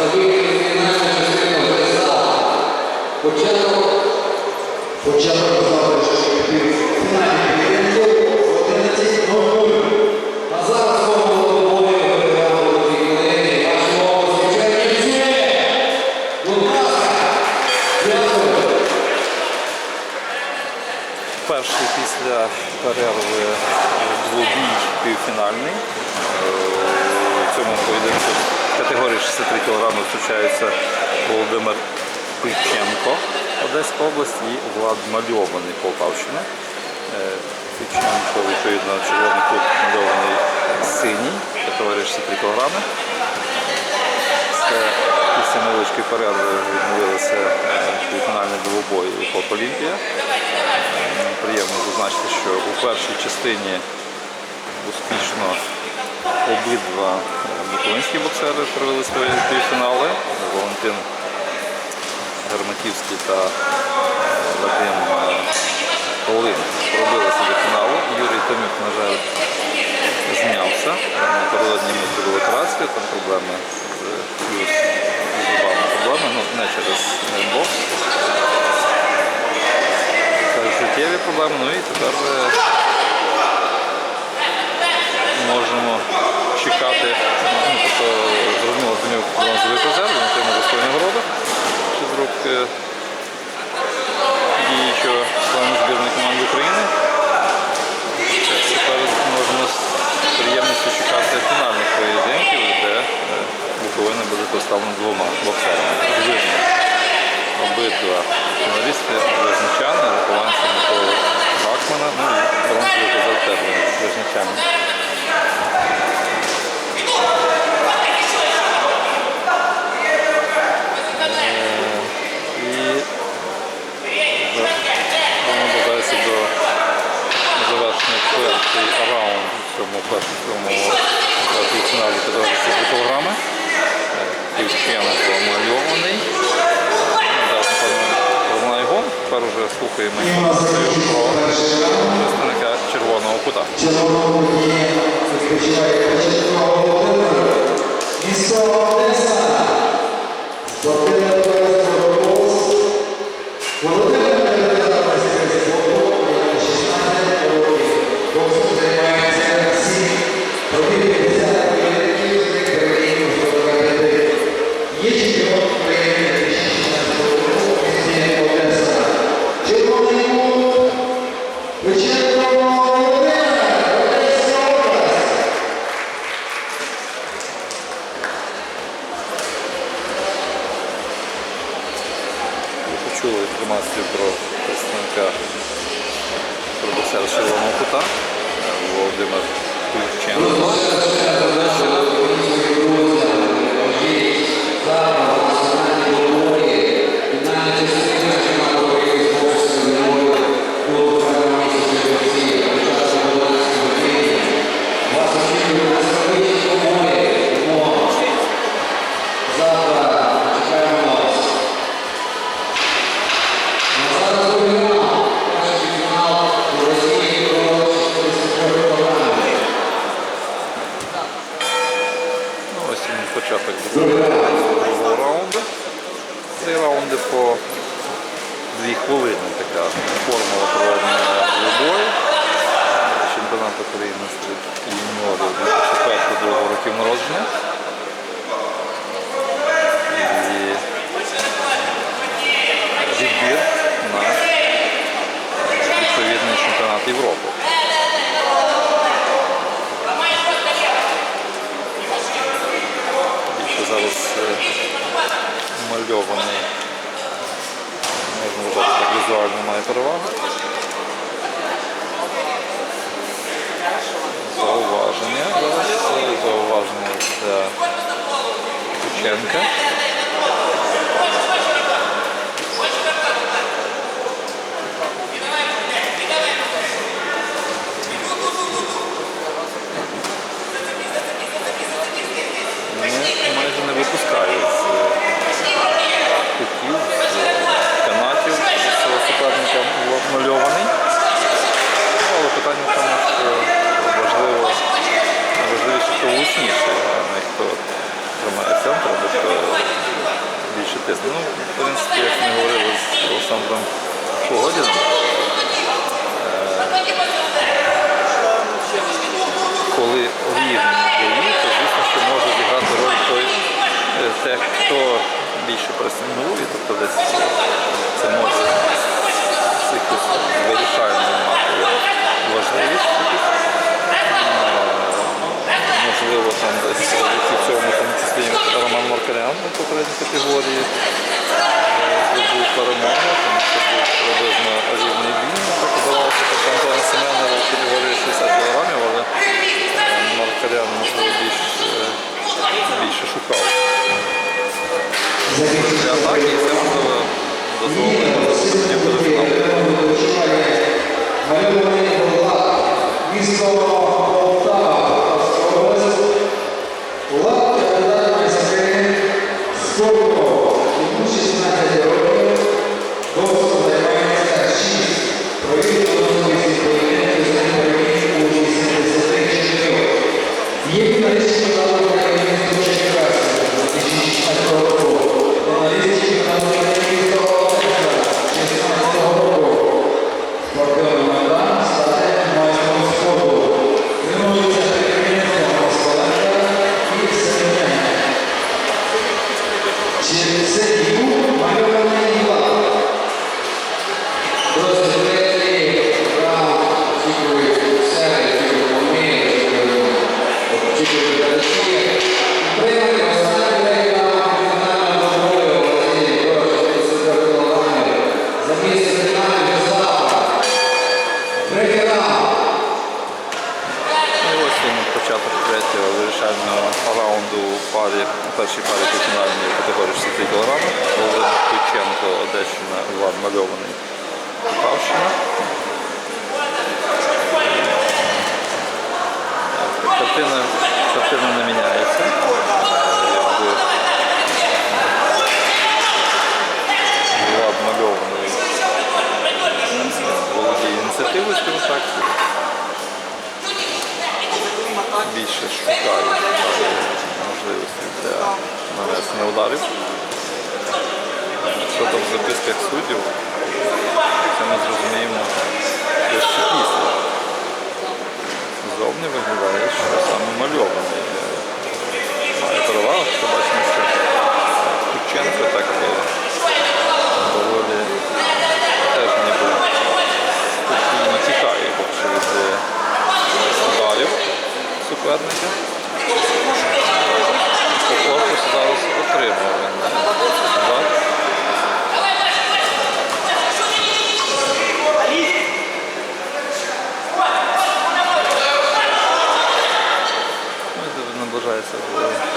за вихід частину ГСА. Початок Початок завтрашньої фінальної поєдинку 11.00. А зараз ласка. Дякую. Перший після перерви е, двобій півфінальний. Е, В цьому поєдинку категорії 63 кг зустрічаються Володимир Пиченко Одеська область і Влад Мальований Полтавщина. Е, Пиченко, відповідно, червоний кут мальований синій, категорія 63 кг. Після невеличкої перерви відновилися е, півфінальні двобої Хот Олімпія. Приємно зазначити, що у першій частині успішно обидва буковинські боксери провели свої півфінали. Валентин Герматівський та Вадим е, Павлин пробилися до фіналу. Юрій Томюк, на жаль, знявся. Напередодні ми зробили операцію, там проблеми з плюс з зубами проблеми, ну не через бокс. Життєві проблеми, ну і тепер е, можемо чекати, ну, зрозуміло, Томюк бронзовий призер, він отримав за свою нагороду з рук діючого члена збірної команди України. Тепер можемо з приємністю чекати фінальних поєдинків, де е, Буковина буде представлена двома боксерами. Обидва фіналісти визначани, вихованці Миколи Бакмана, ну і бронзовий призер теж визначани. І Воно наближається до завершення перший раунд в цьому першому півфіналі категорії 4 кілограми. Півченко мальований. Зараз, напевно. Тепер вже слухаємо про представника червоного кута. Володимир Зауваження. Зараз зауваження для Кученка. Вони майже не випускають з кутів, з канатів свого суперника мальований. Ну, Але питання в тому, що важливо, найважливіше, хто влучніше, а не хто тримає центр, або хто більше тисне. Ну, в принципі, як ми говорили з Олександром Погодіном, коли рівні бої, то звісно, що може зіграти роль той, е, те, хто більше пресингує, тобто десь це може якось вирішальну мати важливість. Е, Можливо, там десь в цьому там числі Роман Маркарян у попередній категорії е, здобув перемогу, тому що був приблизно рівний бій. Так здавалося, що Антона Семенова в 60 кг, але Маркарян можливо більш, е, більше шукав для атаки, це можливо Чи це вирішального раунду парі, першій парі по фінальній категорії 63 кг. Володимир Ключенко, Одещина, Іван Мальований, Полтавщина. Картина, картина не міняється. Якби Влад Мальований володіє ініціативою, скажімо так більше шукає можливості для нанесення ударів. Що там в записках суддів, це ми лише після. Зовні виглядає, що саме мальований е, має перевагу, що бачимо, що Кученко так е, доволі теж ніби спокійно тікає, поки від е, ударів суперника. По зараз отримав він е, удар. Ну, і Наближається до